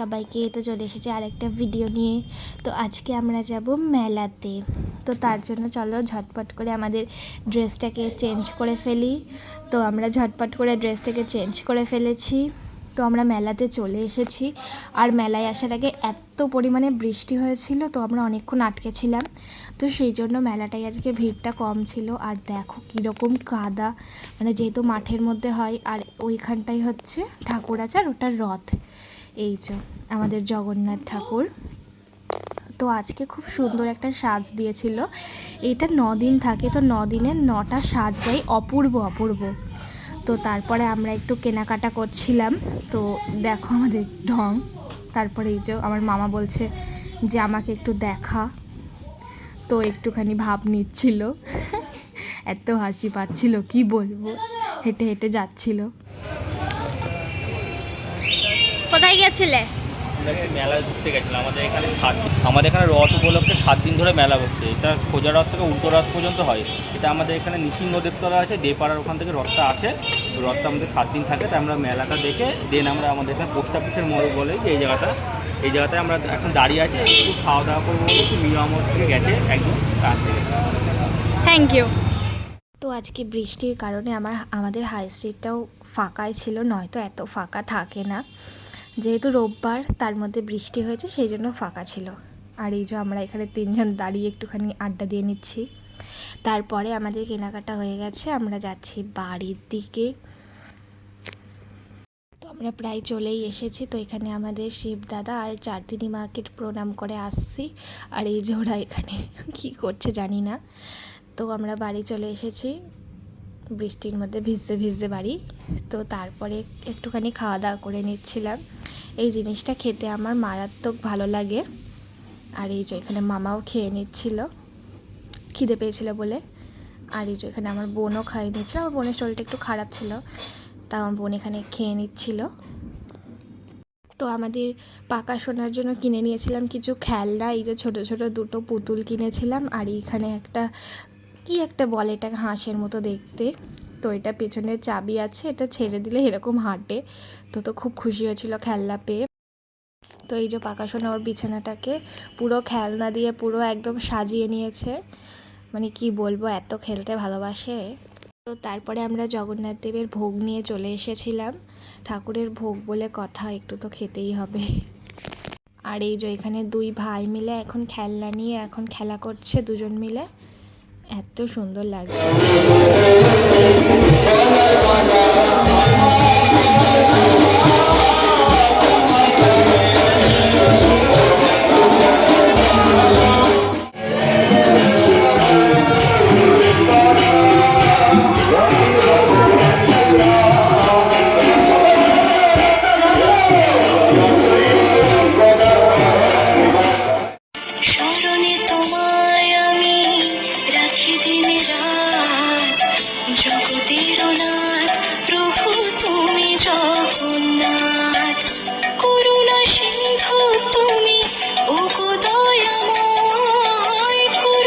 সবাইকে তো চলে এসেছে আরেকটা ভিডিও নিয়ে। তো আজকে আমরা যাব মেলাতে। তো তার জন্য চলো ঝটপট করে আমাদের ড্রেসটাকে চেঞ্জ করে ফেলি। তো আমরা ঝটপট করে ড্রেসটাকে চেঞ্জ করে ফেলেছি। তো আমরা মেলাতে চলে এসেছি। আর মেলায় আসার আগে এত পরিমাণে বৃষ্টি হয়েছিল, তো আমরা অনেকক্ষণ আটকে ছিলাম। তো সেই জন্য মেলাটায় আজকে ভিড়টা কম ছিল। আর দেখো কীরকম কাদা। মানে যেহেতু মাঠের মধ্যে হয়, আর ওইখানটাই হচ্ছে ঠাকুর আছে আর ওটার রথ। এই যে, আমাদের জগন্নাথ ঠাকুর। তো আজকে খুব সুন্দর একটা সাজ দিয়েছিল। এটা দিন থাকে, তো দিনের নটা সাজ দেয় অপূর্ব অপূর্ব। তো তারপরে আমরা একটু কেনাকাটা করছিলাম। তো দেখো আমাদের ঢং। তারপরে এই যে আমার মামা বলছে যে, আমাকে একটু দেখা। তো একটুখানি ভাব নিচ্ছিল। এত হাসি পাচ্ছিল, কি বলব? হেঁটে হেঁটে যাচ্ছিল। কোথায় গেছিলে? মেলা ঘুরতে গেছিলাম আমাদের এখানে সাত দিন আমাদের এখানে রথ উপলক্ষে সাত দিন ধরে মেলা বসছে এটা খোঁজা রথ থেকে উল্টো রথ পর্যন্ত হয়। এটা আমাদের এখানে নিসিংহ দেবতলা আছে দেপাড়ার ওখান থেকে রথটা আসে রথটা আমাদের সাত দিন থাকে তাই আমরা মেলাটা দেখে দেন আমরা আমাদের এখানে পোস্ট অফিসের মোড় বলে যে এই জায়গাটা এই জায়গাটায় আমরা এখন দাঁড়িয়ে আছি একটু খাওয়া দাওয়া করব বলে একটু মিরামর থেকে গেছে একদম কাছ থেকে। থ্যাংক ইউ তো আজকে বৃষ্টির কারণে আমার আমাদের হাই স্ট্রিটটাও ফাঁকাই ছিল নয়তো এত ফাঁকা থাকে না। যেহেতু রোববার, তার মধ্যে বৃষ্টি হয়েছে, সেই জন্য ফাঁকা ছিল। আর এই যে আমরা এখানে তিনজন দাঁড়িয়ে একটুখানি আড্ডা দিয়ে নিচ্ছি। তারপরে আমাদের কেনাকাটা হয়ে গেছে, আমরা যাচ্ছি বাড়ির দিকে। তো আমরা প্রায় চলেই এসেছি, তো এখানে আমাদের শিব দাদা আর চারদিনী মাকে প্রণাম করে আসছি। আর এই যে ওরা এখানে কী করছে জানি না। তো আমরা বাড়ি চলে এসেছি, বৃষ্টির মধ্যে ভিজতে ভিজতে বাড়ি। তো তারপরে একটুখানি খাওয়া দাওয়া করে নিচ্ছিলাম। এই জিনিসটা খেতে আমার মারাত্মক ভালো লাগে। আর এই যে এখানে মামাও খেয়ে নিচ্ছিল। খিদে পেয়েছিল বলে। আর এই যে এখানে আমার বোনও খাইয়ে নিচ্ছিল আমার বোনের শরীরটা একটু খারাপ ছিল। তা আমার বোন এখানে খেয়ে নিচ্ছিল। তো আমাদের পাকা শোনার জন্য কিনে নিয়েছিলাম কিছু খেলনা। এই যে ছোটো ছোটো দুটো পুতুল কিনেছিলাম। আর এইখানে একটা, কি একটা বলে এটা হাঁসের মতো দেখতে। তো এটা পেছনে চাবি আছে, এটা ছেড়ে দিলে এরকম হাঁটে। তো তো খুব খুশি হয়েছিল খেলনা পেয়ে। তো এই যে পাকা সোনা ওর বিছানাটাকে পুরো খেলনা দিয়ে পুরো একদম সাজিয়ে নিয়েছে। মানে কি বলব, এত খেলতে ভালোবাসে। তো তারপরে আমরা জগন্নাথ দেবের ভোগ নিয়ে চলে এসেছিলাম। ঠাকুরের ভোগ বলে কথা, একটু তো খেতেই হবে। আর এই যে এখানে দুই ভাই মিলে এখন খেলনা নিয়ে এখন খেলা করছে দুজন মিলে। এত সুন্দর লাগছে।